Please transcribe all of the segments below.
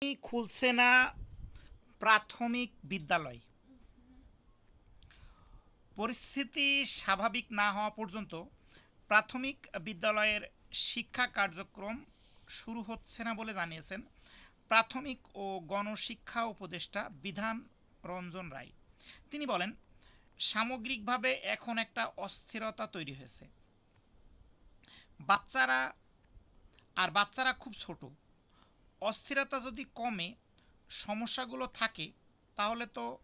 খুলছে না প্রাথমিক বিদ্যালয়। পরিস্থিতি স্বাভাবিক না হওয়া পর্যন্ত প্রাথমিক বিদ্যালয়ের শিক্ষা কার্যক্রম শুরু হচ্ছে না বলে জানিয়েছেন প্রাথমিক ও গণশিক্ষা উপদেষ্টা বিধান রঞ্জন রায়। তিনি বলেন, সামগ্রিকভাবে এখন একটা অস্থিরতা তৈরি হয়েছে। বাচ্চারা, আর বাচ্চারা খুব ছোট অস্থিরতা যদি কমে, সমস্যাগুলো থাকে, তাহলে তো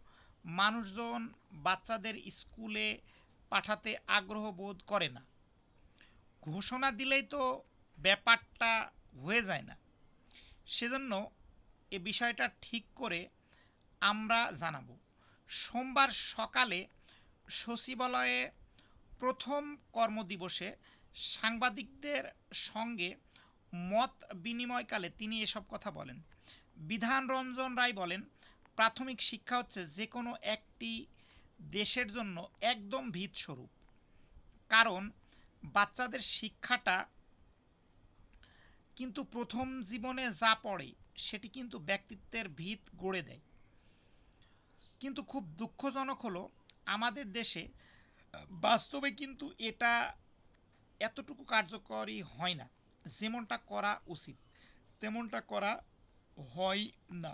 মানুষজন বাচ্চাদের স্কুলে পাঠাতে আগ্রহ বোধ করে না। ঘোষণা দিলেই তো ব্যাপারটা হয়ে যায় না। সেজন্য এ বিষয়টা ঠিক করে আমরা জানাব। সোমবার সকালে সচিবালয়ে প্রথম কর্মদিবসে সাংবাদিকদের সঙ্গে মত বিনিময়কালে তিনি এসব কথা বলেন। বিধান রঞ্জন রায় বলেন, প্রাথমিক শিক্ষা হচ্ছে যে কোনো একটি দেশের জন্য একদম ভিত স্বরূপ কারণ বাচ্চাদের শিক্ষাটা কিন্তু প্রথম জীবনে যা পড়ে, সেটি কিন্তু ব্যক্তিত্বের ভিত গড়ে দেয়। কিন্তু খুব দুঃখজনক হলো, আমাদের দেশে বাস্তবে কিন্তু এটা এতটুকু কার্যকরী হয় না। যেমনটা করা উচিত তেমনটা করা হয় না।